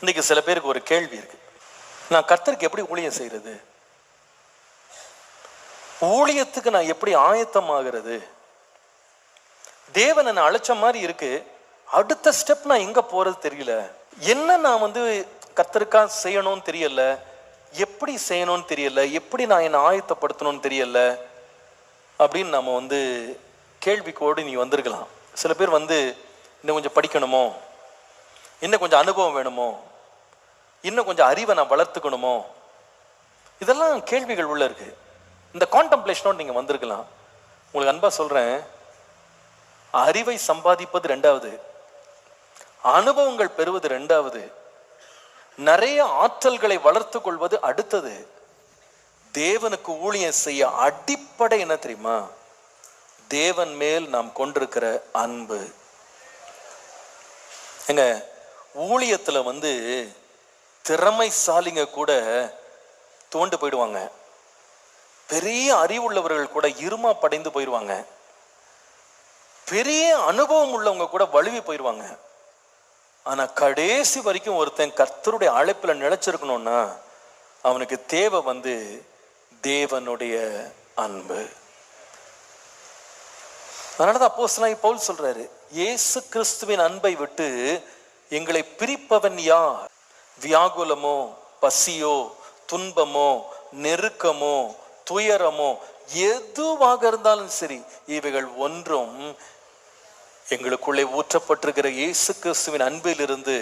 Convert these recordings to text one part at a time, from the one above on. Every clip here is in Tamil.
இன்னைக்கு சில பேருக்கு ஒரு கேள்வி இருக்கு. நான் கர்த்தருக்கு எப்படி ஊழியம் செய்யறது ஊழியத்துக்கு நான் எப்படி ஆயத்தமாகிறது? தேவன் என்னை அழைச்ச மாதிரி இருக்கு. அடுத்த ஸ்டெப் நான் எங்க போறது தெரியல. என்ன நான் வந்து கர்த்தருக்கா செய்யணும்னு தெரியல. எப்படி செய்யணும்னு தெரியல. எப்படி நான் என்னை ஆயத்தப்படுத்தணும்னு தெரியல. அப்படின்னு நம்ம வந்து கேள்விக்கோடு நீ வந்திருக்கலாம். சில பேர் வந்து இன்னும் கொஞ்சம் படிக்கணுமோ? இன்னும் கொஞ்சம் அனுபவம் வேணுமோ? இன்னும் கொஞ்சம் அறிவை நான் வளர்த்துக்கணுமோ? இதெல்லாம் கேள்விகள் உள்ள இருக்கு. இந்த கான்டம்ப்ளேஷனோட நீங்கள் வந்திருக்கலாம். உங்களுக்கு அன்பா சொல்றேன். அறிவை சம்பாதிப்பது ரெண்டாவது. அனுபவங்கள் பெறுவது ரெண்டாவது. நிறைய ஆற்றல்களை வளர்த்து கொள்வது அடுத்தது. தேவனுக்கு ஊழியம் செய்ய அடிப்படை என்ன தெரியுமா? தேவன் மேல் நாம் கொண்டிருக்கிற அன்பு. எங்க ஊழியத்துல வந்து திறமைசாலிங்க கூட தோண்டு போயிடுவாங்க. பெரிய அறிவுள்ளவர்கள் கூட இருமா படைந்து போயிடுவாங்க பெரிய அனுபவம் உள்ளவங்க கூட வலுவி போயிடுவாங்க ஆனா கடைசி வரைக்கும் ஒருத்தன் கர்த்தருடைய அழைப்புல நிலைச்சிருக்கணும்னா அவனுக்கு தேவை வந்து தேவனுடைய அன்பு. அதனாலதான் அப்போ பவுல் சொல்றாரு இயேசு கிறிஸ்துவின் அன்பை விட்டு எங்களை பிரிப்பவன் யார்? வியாகுலமோ பசியோ துன்பமோ நெருக்கமோ துயரமோ எதுவாக இருந்தாலும் சரி இவைகள் ஒன்றும் எங்களுக்குள்ளே ஊற்றப்பட்டிருக்கிற இயேசு கிறிஸ்துவின் அன்பிலிருந்து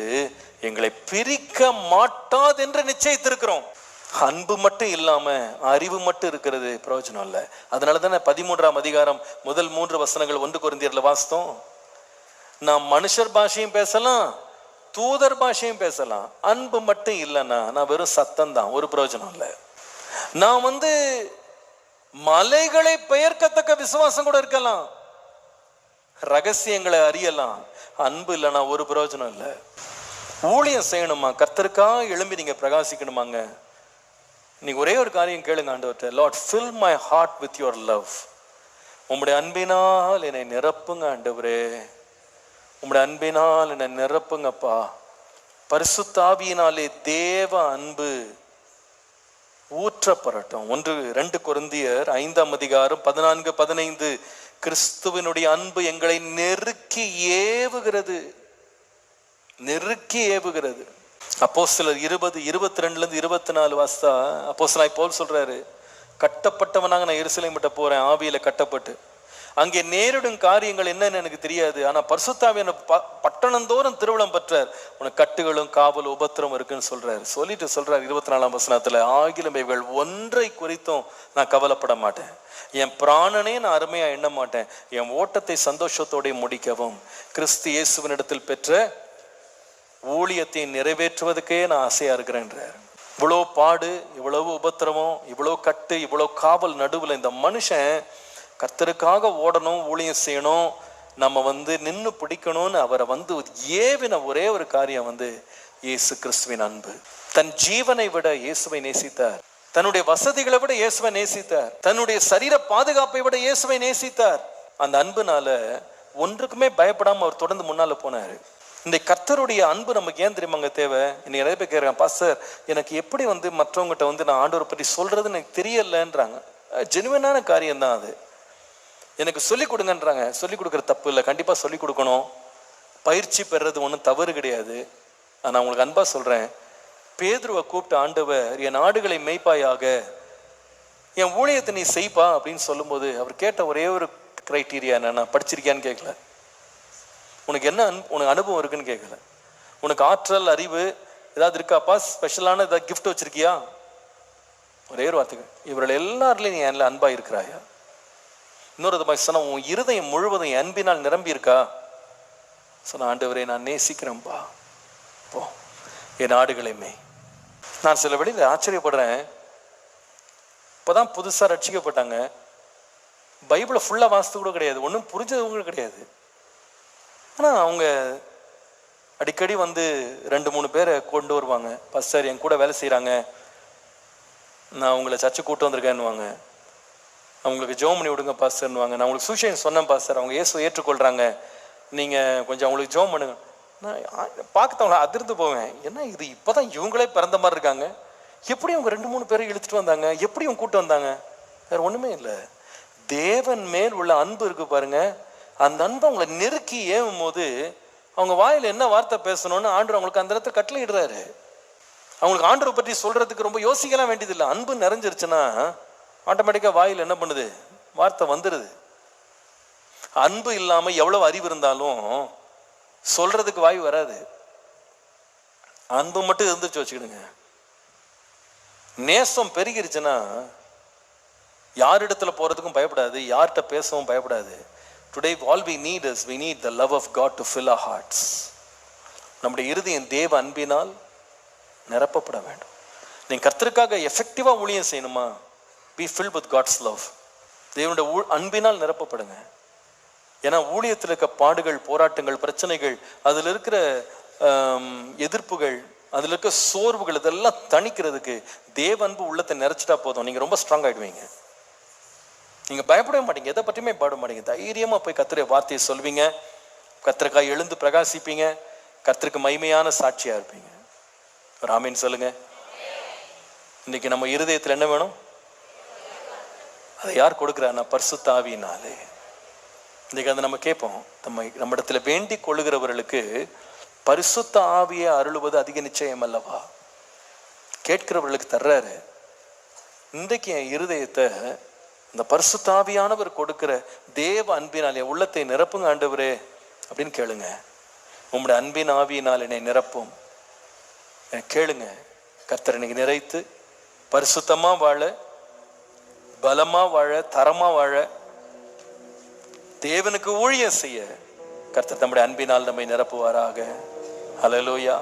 எங்களை பிரிக்க மாட்டாது என்று நிச்சயித்திருக்கிறோம். அன்பு மட்டும் இல்லாம அறிவு மட்டும் இருக்கிறது பிரயோஜனம் இல்லை. அதனால தானே பதிமூன்றாம் அதிகாரம் முதல் மூன்று வசனங்கள் ஒன்று குறைந்தியர்ல வாஸ்தோம் நான் மனுஷர் பாஷையும் பேசலாம் தூதர் பாஷையும் பேசலாம். அன்பு மட்டும் இல்லைன்னா நான் வெறும் சத்தம் தான் ஒரு பிரயோஜனம் இல்லை. நான் வந்து மலைகளை பெயர்க்கத்தக்க விசுவாசம் கூட இருக்கலாம். ரகசியங்களை அறியலாம். அன்பு இல்லைன்னா ஒரு பிரயோஜனம் இல்லை. ஊழியம் செய்யணுமா? கர்த்தருக்கா எழும்பி நீங்க பிரகாசிக்கணுமாங்க? நீ ஒரே ஒரு காரியம் கேளுங்க ஆண்டவர்கிட்ட Lord fill my heart with your love உம்முடைய அன்பினால் என்னை நிரப்புங்க ஆண்டவரே. உம்முடைய அன்பினால் என்னை நிரப்புங்கப்பா. பரிசுத்தாவியினாலே தேவ அன்பு ஊற்றப்படட்டும். ஒன்று ரெண்டு குருந்தியர் ஐந்தாம் அதிகாரம் பதினான்கு பதினைந்து. கிறிஸ்துவினுடைய அன்பு எங்களை நெருக்கி ஏவுகிறது. நெருக்கி ஏவுகிறது. அப்போ சிலர் இருபது இருபத்தி ரெண்டுல இருந்து இருபத்தி நாலு வாசா அப்போ போல் சொல்றாரு கட்டப்பட்டவனாக நான் எருசலேம் மட்டும் போறேன் ஆவியில கட்டப்பட்டு. அங்கே நேரிடும் காரியங்கள் என்னன்னு எனக்கு தெரியாது. ஆனா பரிசுத்தாவி பட்டணந்தோறும் திருவிழம் பெற்றார். உனக்கு கட்டுகளும் காவல் உபத்திரம் இருக்குன்னு சொல்றாரு. சொல்லிட்டு சொல்றாரு இருபத்தி நாலாம் வசனத்துல ஆகிலும் இவைகள் ஒன்றை குறித்தும் நான் கவலைப்பட மாட்டேன். என் பிராணனே நான் அருமையா எண்ண மாட்டேன். என் ஓட்டத்தை சந்தோஷத்தோட முடிக்கவும். கிறிஸ்து இயேசுவனிடத்தில் பெற்ற ஊழியத்தை நிறைவேற்றுவதற்கே நான் ஆசையா இருக்கிறேன்றார். இவ்வளோ பாடு இவ்வளவு உபத்திரமம் இவ்வளோ கட்டு இவ்வளோ காவல் நடுவில் இந்த மனுஷன் கர்த்தருக்காக ஓடணும் ஊழியம் செய்யணும் நம்ம வந்து நின்று பிடிக்கணும்னு அவரை வந்து ஏவின ஒரே ஒரு காரியம் வந்து இயேசு கிறிஸ்துவின் அன்பு. தன் ஜீவனை விட இயேசுவை நேசித்தார். தன்னுடைய வசதிகளை விட இயேசுவை நேசித்தார். தன்னுடைய சரீர பாதுகாப்பை விட இயேசுவை நேசித்தார். அந்த அன்புனால ஒன்றுக்குமே பயப்படாம அவர் தொடர்ந்து முன்னால போனாரு. இந்த கர்த்தருடைய அன்பு நமக்கு ஏன் தெரியுமாங்க தேவை? இன்னைக்கு நிறைய பேர் கேட்குறாங்க பாஸ்டர் எனக்கு எப்படி வந்து மற்றவங்ககிட்ட வந்து நான் ஆண்டவரை பற்றி சொல்றதுன்னு எனக்கு தெரியலன்றாங்க. ஜெனுவனான காரியம் தான் அது. எனக்கு சொல்லிக் கொடுங்கன்றாங்க. சொல்லிக் கொடுக்குற தப்பு இல்லை. கண்டிப்பாக சொல்லிக் கொடுக்கணும். பயிற்சி பெறுறது ஒன்றும் தவறு கிடையாது. நான் உங்களுக்கு அன்பா சொல்றேன். பேதுருவை கூப்பிட்ட ஆண்டவர் என் ஆடுகளை மெய்ப்பாயாக. என் ஊழியத்தை நீ செய்ப்பா. அப்படின்னு சொல்லும்போது அவர் கேட்ட ஒரே ஒரு கிரைட்டீரியா என்னென்னா படிச்சிருக்கியான்னு கேட்கல உனக்கு என்ன அன் உனக்கு அனுபவம் இருக்குன்னு கேட்கல உனக்கு ஆற்றல் அறிவு ஏதாவது இருக்காப்பா? ஸ்பெஷலான ஏதாவது கிஃப்ட் வச்சிருக்கியா? ஒரே ஒரு வார்த்தைகள் இவர்கள் எல்லாருலையும் நீ என்ல அன்பாக இருக்கிறாயா இன்னொரு மாதிரி சொன்ன உன் இருதயம் முழுவதும் அன்பினால் நிரம்பி இருக்கா சொன்ன ஆண்டவரை நான் நேசிக்கிறேன்ப்பா போ என் ஆடுகளையுமே நான் சில வெளியில் ஆச்சரியப்படுறேன். இப்போதான் புதுசாக ரட்சிக்கப்பட்டாங்க. பைபிளை ஃபுல்லாக வாசித்து கூட கிடையாது. ஒன்றும் புரிஞ்சவங்க கிடையாது. ஆனால் அவங்க அடிக்கடி வந்து ரெண்டு மூணு பேரை கொண்டு வருவாங்க. பஸ்டர் என் கூட வேலை செய்கிறாங்க நான் உங்களை சர்ச்சை கூட்டு வந்திருக்கேன்னுவாங்க. அவங்களுக்கு ஜோம் பண்ணி விடுங்க பாஸ்டர்னுவாங்க நான் உங்களுக்கு சூஷன் சொன்னேன் பாஸ்டர். அவங்க ஏசு ஏற்றுக்கொள்கிறாங்க நீங்கள் கொஞ்சம் அவங்களுக்கு ஜோம் பண்ணுங்க. நான் பார்க்கத்தவங்கள அதிர்ந்து போவேன். ஏன்னா இது? இப்போ தான் இவங்களே பிறந்த மாதிரி இருக்காங்க. எப்படி அவங்க ரெண்டு மூணு பேரை இழுத்துட்டு வந்தாங்க? எப்படி அவங்க கூட்டு வந்தாங்க? வேற ஒன்றுமே இல்லை. தேவன் மேல் உள்ள அன்பு இருக்கு பாருங்க. அந்த அன்பு அவங்கள நெருக்கி ஏவும் போது அவங்க வாயில் என்ன வார்த்தை பேசணும்னு ஆண்டு அவங்களுக்கு அந்த இடத்துல கட்டளை இடுறாரு அவங்களுக்கு ஆண்டரை பற்றி சொல்றதுக்கு ரொம்ப யோசிக்கலாம் வேண்டியதில்லை. அன்பு நிறைஞ்சிருச்சுன்னா ஆட்டோமேட்டிக்காக வாயில் என்ன பண்ணுது? வார்த்தை வந்துடுது அன்பு இல்லாமல் எவ்வளவு அறிவு இருந்தாலும் சொல்கிறதுக்கு வாய் வராது. அன்பு மட்டும் இருந்துச்சு வச்சுக்கிடுங்க. நேசம் பெருகிருச்சுன்னா யாரிடத்துல போகிறதுக்கும் பயப்படாது யார்கிட்ட பேசவும் பயப்படாது. Today all we need is we need the love of God to fill a hearts நம்முடைய இறுதியின் தேவ அன்பினால் நிரப்பப்பட வேண்டும். நீங்கள் கர்த்தருக்காக எஃபெக்டிவாக ஊழியம் செய்யணுமா? Be fill with God's love தேவனுடைய ஊ- அன்பினால் நிரப்பப்படுங்க. ஏன்னா ஊழியத்தில் இருக்க பாடுகள் போராட்டங்கள் பிரச்சனைகள் அதில் இருக்கிற எதிர்ப்புகள் அதில் இருக்க சோர்வுகள் இதெல்லாம் தணிக்கிறதுக்கு தேவ அன்பு உள்ளத்தை நிறைச்சிட்டா போதும். நீங்கள் ரொம்ப ஸ்ட்ராங் ஆகிடுவீங்க நீங்கள் பயப்படவே மாட்டீங்க. எதை பற்றியுமே பாட மாட்டீங்க. தைரியமாக போய் கத்திர வார்த்தையை சொல்வீங்க. கத்திரக்காய் எழுந்து பிரகாசிப்பீங்க. கத்திற்கு மைமையான சாட்சியாக இருப்பீங்க. ராமின் சொல்லுங்க. இன்னைக்கு நம்ம இருதயத்தில் என்ன வேணும்? அதை யார் கொடுக்குறான்னா? பரிசுத்தாவினாலே. இன்றைக்கு அதை நம்ம கேட்போம். நம்ம நம்மிடத்தில் வேண்டி கொள்ளுகிறவர்களுக்கு பரிசுத்த ஆவியை அருளுவது அதிக நிச்சயம் அல்லவா? கேட்கிறவர்களுக்கு தர்றாரு இன்றைக்கு என் இருதயத்தை இந்த பரிசுத்தாவியானவர் கொடுக்கிற தேவ அன்பினால் என் உள்ளத்தை நிரப்புங்க ஆண்டவரே அப்படின்னு கேளுங்க. உம்முடைய அன்பின் ஆவியினால் என்னை நிரப்பும். கேளுங்க. கர்த்தர் இன்னைக்கு நிறைத்து பரிசுத்தமாக வாழ பலமா வாழ தரமா வாழ தேவனுக்கு ஊழியம் செய்ய கர்த்தர் நம்முடைய அன்பினால் நம்மை நிரப்புவாராக. ஹalleluya